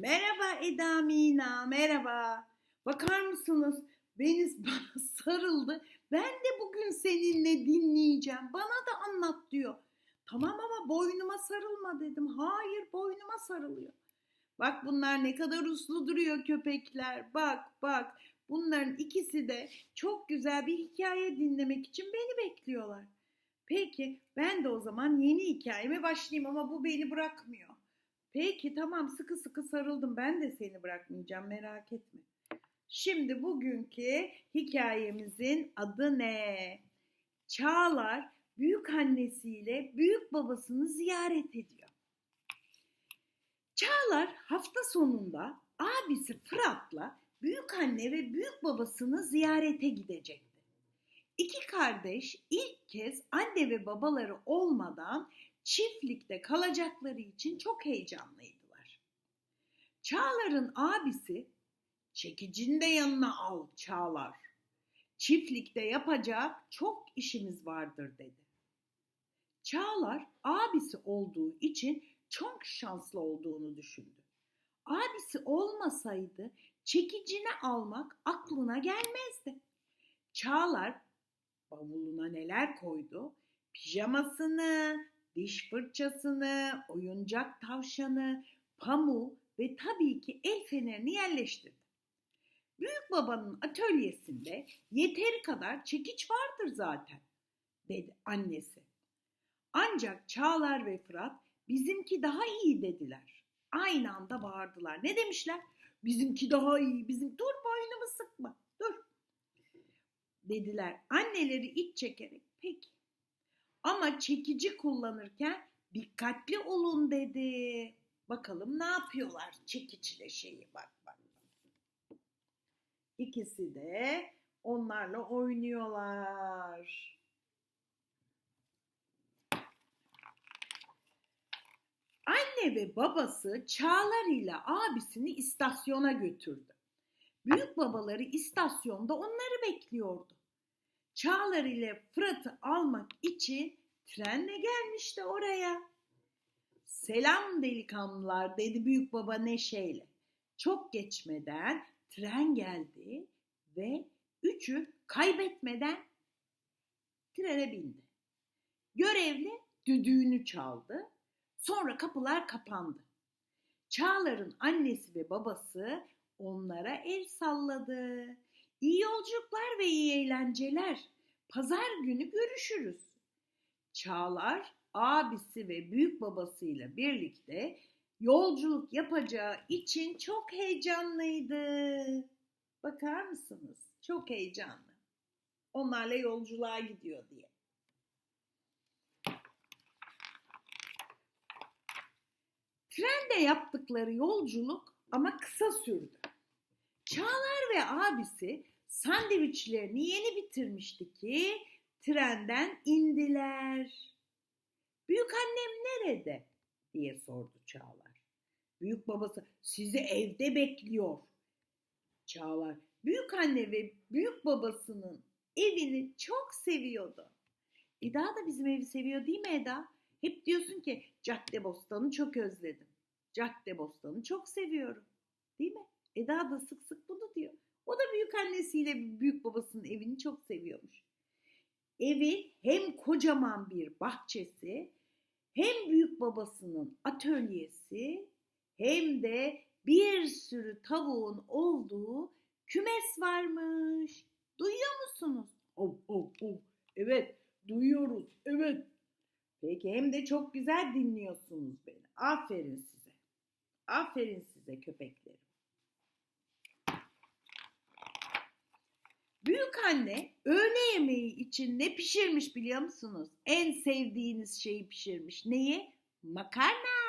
Merhaba Eda Mina, merhaba. Bakar mısınız? Beniz bana sarıldı. Ben de bugün seninle dinleyeceğim. Bana da anlat diyor. Tamam ama boynuma sarılma dedim. Hayır boynuma sarılıyor. Bak bunlar ne kadar uslu duruyor köpekler. Bak bak. Bunların ikisi de çok güzel bir hikaye dinlemek için beni bekliyorlar. Peki ben de o zaman yeni hikayeme başlayayım ama bu beni bırakmıyor. Peki tamam sıkı sıkı sarıldım. Ben de seni bırakmayacağım merak etme. Şimdi bugünkü hikayemizin adı ne? Çağlar büyük annesiyle büyük babasını ziyaret ediyor. Çağlar hafta sonunda abisi Fırat'la büyük anne ve büyük babasını ziyarete gidecekti. İki kardeş ilk kez anne ve babaları olmadan çiftlikte kalacakları için çok heyecanlıydılar. Çağlar'ın abisi çekicini de yanına al Çağlar. Çiftlikte yapacak çok işimiz vardır dedi. Çağlar abisi olduğu için çok şanslı olduğunu düşündü. Abisi olmasaydı çekicini almak aklına gelmezdi. Çağlar bavuluna neler koydu? Pijamasını, diş fırçasını, oyuncak tavşanı, pamuğu ve tabii ki el fenerini yerleştirdi. Büyük babanın atölyesinde yeteri kadar çekiç vardır zaten, dedi annesi. Ancak Çağlar ve Fırat bizimki daha iyi dediler. Aynı anda bağırdılar. Ne demişler? Bizimki daha iyi, bizim dur boynumu sıkma, dur. Dediler. Anneleri iç çekerek, peki. Ama çekici kullanırken dikkatli olun dedi. Bakalım ne yapıyorlar çekiçle şeyi bak bak. İkisi de onlarla oynuyorlar. Anne ve babası Çağlar ile abisini istasyona götürdü. Büyük babaları istasyonda onları bekliyordu. Çağlar ile Fırat'ı almak için trenle gelmişti oraya. Selam delikanlılar dedi büyük baba neşeyle. Çok geçmeden tren geldi ve üçü kaybetmeden trene bindi. Görevli düdüğünü çaldı. Sonra kapılar kapandı. Çağlar'ın annesi ve babası onlara el salladı. İyi yolculuklar ve iyi eğlenceler. Pazar günü görüşürüz. Çağlar abisi ve büyük babasıyla birlikte yolculuk yapacağı için çok heyecanlıydı. Bakar mısınız? Çok heyecanlı. Onlarla yolculuğa gidiyor diye. Trende yaptıkları yolculuk ama kısa sürdü. Çağlar ve abisi sandviçlerini yeni bitirmişti ki trenden indiler. Büyük annem nerede? diye sordu Çağlar. Büyük babası sizi evde bekliyor. Çağlar büyük anne ve büyük babasının evini çok seviyordu. Eda da bizim evi seviyor değil mi Eda? Hep diyorsun ki Caddebostan'ı çok özledim. Caddebostan'ı çok seviyorum. Değil mi? Eda da sık sık bunu diyor. O da büyük annesiyle büyük babasının evini çok seviyormuş. Evi hem kocaman bir bahçesi, hem büyük babasının atölyesi, hem de bir sürü tavuğun olduğu kümes varmış. Duyuyor musunuz? Oh, oh, oh. Evet, duyuyoruz. Evet. Peki hem de çok güzel dinliyorsunuz beni. Aferin size. Aferin size köpeklerim. Büyük anne öğle yemeği için ne pişirmiş biliyor musunuz? En sevdiğiniz şeyi pişirmiş. Neyi? Makarna.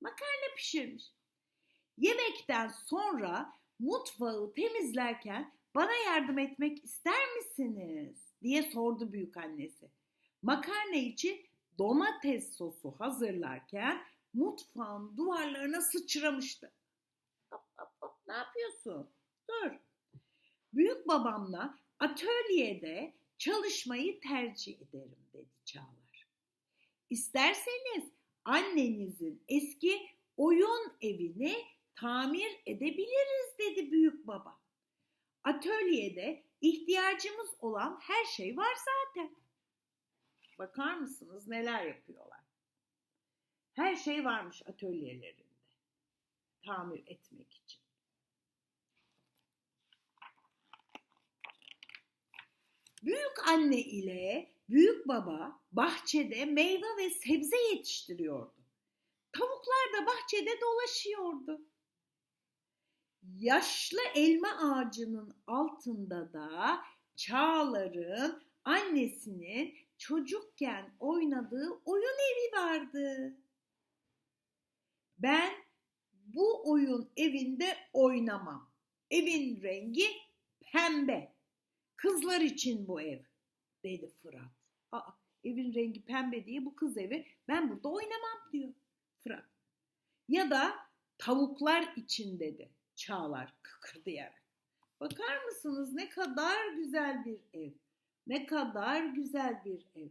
Makarna pişirmiş. Yemekten sonra mutfağı temizlerken bana yardım etmek ister misiniz? diye sordu büyük annesi. Makarna için domates sosu hazırlarken mutfağın duvarlarına sıçramıştı. Hop hop hop ne yapıyorsun? Dur. Babamla atölyede çalışmayı tercih ederim dedi Çağlar. İsterseniz annenizin eski oyun evini tamir edebiliriz dedi büyük baba. Atölyede ihtiyacımız olan her şey var zaten. Bakar mısınız neler yapıyorlar? Her şey varmış atölyelerinde tamir etmek için. Büyük anne ile büyük baba bahçede meyve ve sebze yetiştiriyordu. Tavuklar da bahçede dolaşıyordu. Yaşlı elma ağacının altında da Çağlar'ın annesinin çocukken oynadığı oyun evi vardı. Ben bu oyun evinde oynamam. Evin rengi pembe. Kızlar için bu ev dedi Fırat. Aa, evin rengi pembe diye bu kız evi ben burada oynamam diyor Fırat. Ya da tavuklar için dedi Çağlar kıkırdayarak. Bakar mısınız ne kadar güzel bir ev. Ne kadar güzel bir ev.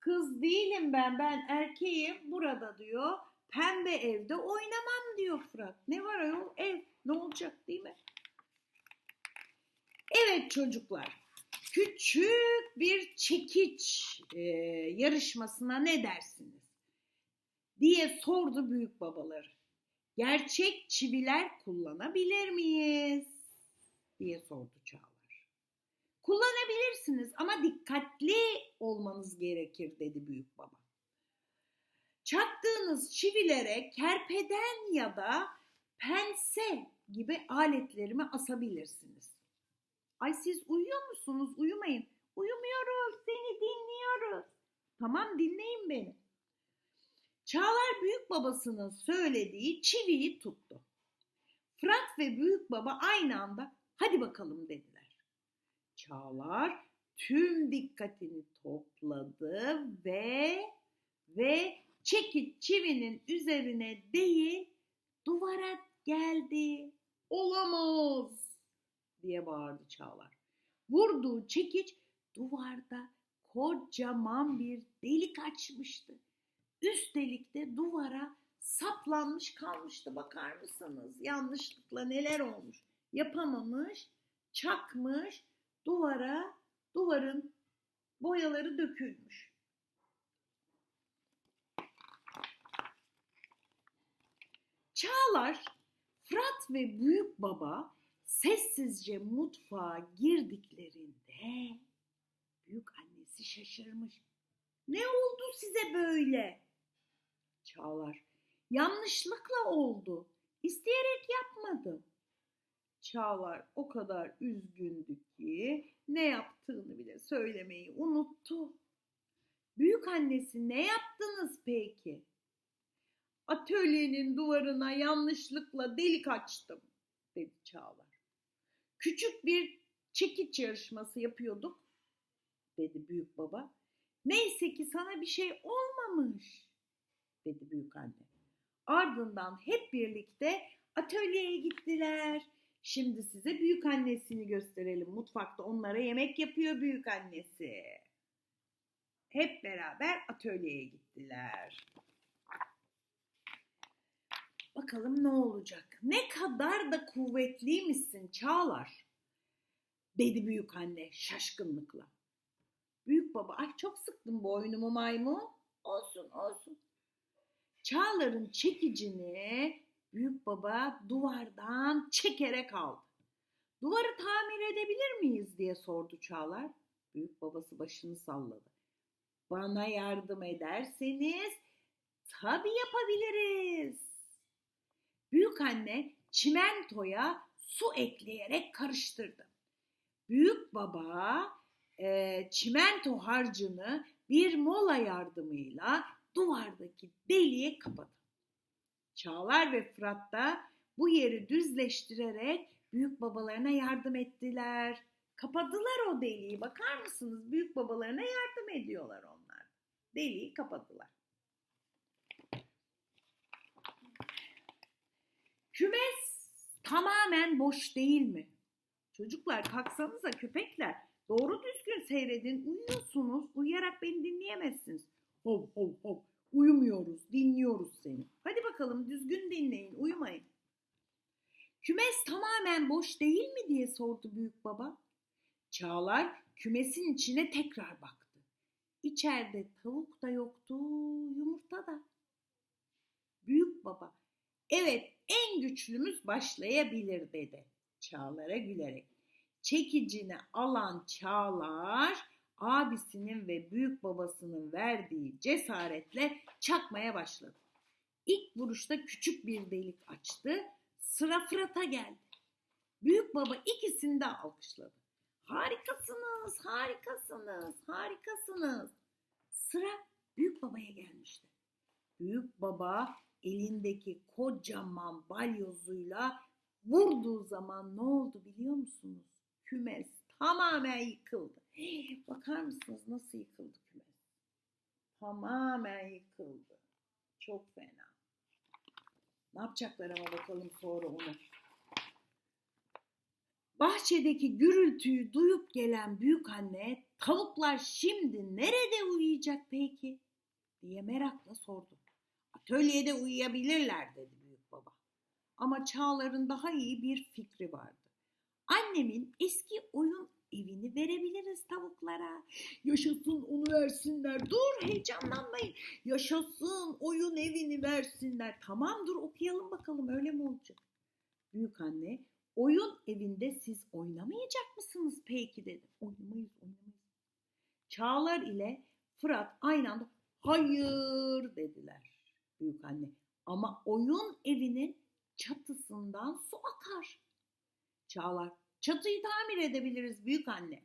Kız değilim ben, ben erkeğim burada diyor. Pembe evde oynamam diyor Fırat. Ne var ayol? Ev. Ne olacak değil mi? Evet çocuklar. Küçük bir çekiç e, yarışmasına ne dersiniz? diye sordu büyük babaları. Gerçek çiviler kullanabilir miyiz? diye sordu Çağlar. Kullanabilirsiniz ama dikkatli olmanız gerekir dedi büyük baba. Çaktığınız çivilere kerpeden ya da pense gibi aletlerimi asabilirsiniz. Ay siz uyuyor musunuz? Uyumayın. Uyumuyoruz. Seni dinliyoruz. Tamam dinleyin beni. Çağlar büyük babasının söylediği çiviyi tuttu. Fırat ve büyük baba aynı anda hadi bakalım dediler. Çağlar tüm dikkatini topladı ve ve çekiç çivinin üzerine değil duvara geldi. Olamaz diye bağırdı Çağlar. Vurduğu çekiç duvarda kocaman bir delik açmıştı. Üstelik de duvara saplanmış kalmıştı bakar mısınız? Yanlışlıkla neler olmuş? Yapamamış, çakmış, duvara, duvarın boyaları dökülmüş. Çağlar, Fırat ve Büyük Baba sessizce mutfağa girdiklerinde büyük annesi şaşırmış. Ne oldu size böyle? Çağlar, yanlışlıkla oldu. İsteyerek yapmadım. Çağlar o kadar üzgündü ki ne yaptığını bile söylemeyi unuttu. Büyük annesi ne yaptınız peki? Atölyenin duvarına yanlışlıkla delik açtım dedi Çağlar. Küçük bir çekiç yarışması yapıyorduk dedi büyük baba. Neyse ki sana bir şey olmamış dedi büyük anne. Ardından hep birlikte atölyeye gittiler. Şimdi size büyük annesini gösterelim. Mutfakta onlara yemek yapıyor büyük annesi. Hep beraber atölyeye gittiler. Bakalım ne olacak? Ne kadar da kuvvetliymişsin Çağlar. Dedi büyük anne şaşkınlıkla. Büyük baba ay çok sıktım boynumu maymun. Olsun olsun. Çağlar'ın çekicini büyük baba duvardan çekerek aldı. Duvarı tamir edebilir miyiz diye sordu Çağlar. Büyük babası başını salladı. Bana yardım ederseniz tabii yapabiliriz. Büyük anne çimentoya su ekleyerek karıştırdı. Büyük baba e, çimento harcını bir mola yardımıyla duvardaki deliğe kapadı. Çağlar ve Fırat da bu yeri düzleştirerek büyük babalarına yardım ettiler. Kapadılar o deliği. Bakar mısınız? Büyük babalarına yardım ediyorlar onlar. Deliği kapadılar. Kümes tamamen boş değil mi? Çocuklar kalksanıza köpekler. Doğru düzgün seyredin. Uyuyorsunuz. Uyuyarak beni dinleyemezsiniz. Hov hov hov. Uyumuyoruz, dinliyoruz seni. Hadi bakalım düzgün dinleyin, uyumayın. Kümes tamamen boş değil mi diye sordu büyük baba. Çağlar kümesin içine tekrar baktı. İçeride tavuk da yoktu, yumurta da. Büyük baba, evet en güçlümüz başlayabilir dedi. Çağlar'a gülerek. Çekicini alan Çağlar abisinin ve büyük babasının verdiği cesaretle çakmaya başladı. İlk vuruşta küçük bir delik açtı. Sıra Fırat'a geldi. Büyük baba ikisini de alkışladı. Harikasınız, harikasınız, harikasınız. Sıra büyük babaya gelmişti. Büyük baba elindeki kocaman balyozuyla vurduğu zaman ne oldu biliyor musunuz? Kümes tamamen yıkıldı. Bakar mısınız nasıl yıkıldı kümes? Tamamen yıkıldı. Çok fena. Ne yapacaklar ama bakalım sonra onu. Bahçedeki gürültüyü duyup gelen büyük anne tavuklar şimdi nerede uyuyacak peki? diye merakla sordu. Atölyede uyuyabilirler dedi büyük baba. Ama Çağlar'ın daha iyi bir fikri vardı. Annemin eski oyun evini verebiliriz tavuklara. Yaşasın onu versinler. Dur heyecanlanmayın. Yaşasın oyun evini versinler. Tamam dur okuyalım bakalım öyle mi olacak? Büyük anne oyun evinde siz oynamayacak mısınız peki dedi. Oynamayız oynamayız. Çağlar ile Fırat aynı anda hayır dediler büyük anne. Ama oyun evinin çatısından su akar. Çağlar çatıyı tamir edebiliriz büyük anne.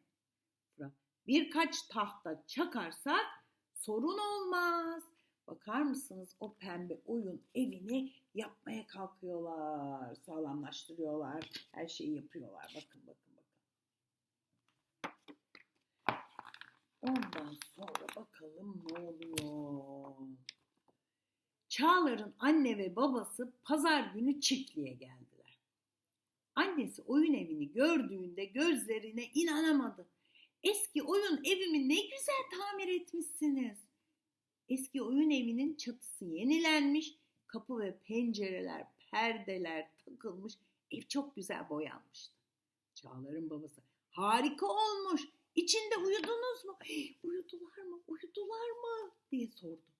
Fırat birkaç tahta çakarsak sorun olmaz. Bakar mısınız o pembe oyun evini yapmaya kalkıyorlar. Sağlamlaştırıyorlar. Her şeyi yapıyorlar. Bakın bakın bakın. Ondan sonra bakalım ne oluyor. Çağlar'ın anne ve babası pazar günü çiftliğe geldiler. Annesi oyun evini gördüğünde gözlerine inanamadı. Eski oyun evimi ne güzel tamir etmişsiniz. Eski oyun evinin çatısı yenilenmiş, kapı ve pencereler, perdeler takılmış, ev çok güzel boyanmıştı. Çağlar'ın babası, harika olmuş, içinde uyudunuz mu? Uyudular mı, uyudular mı diye sordu.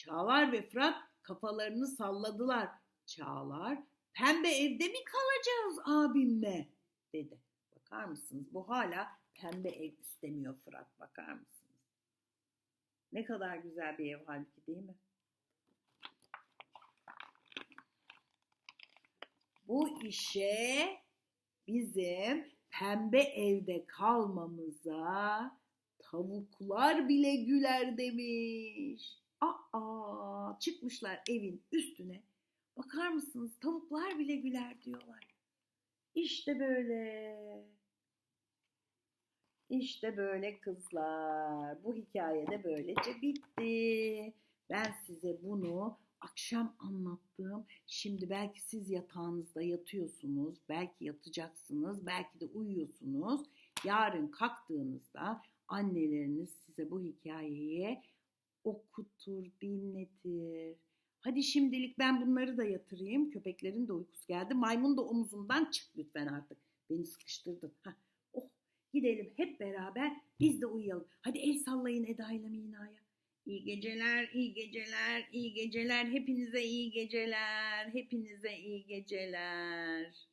Çağlar ve Fırat kafalarını salladılar. Çağlar, pembe evde mi kalacağız abimle dedi. Bakar mısınız bu hala pembe ev istemiyor Fırat bakar mısınız? Ne kadar güzel bir ev halbuki değil mi? Bu işe bizim pembe evde kalmamıza tavuklar bile güler demiş. Aa, çıkmışlar evin üstüne. Bakar mısınız tavuklar bile güler diyorlar. İşte böyle. İşte böyle kızlar. Bu hikaye de böylece bitti. Ben size bunu akşam anlattım. Şimdi belki siz yatağınızda yatıyorsunuz, belki yatacaksınız, belki de uyuyorsunuz. Yarın kalktığınızda anneleriniz size bu hikayeyi okutur, dinletir. Hadi şimdilik ben bunları da yatırayım. Köpeklerin de uykusu geldi. Maymun da omuzumdan çık lütfen artık. Beni sıkıştırdın. Heh. Oh gidelim hep beraber biz de uyuyalım. Hadi el sallayın Eda ile Mina'ya. İyi geceler, iyi geceler, iyi geceler. Hepinize iyi geceler. Hepinize iyi geceler.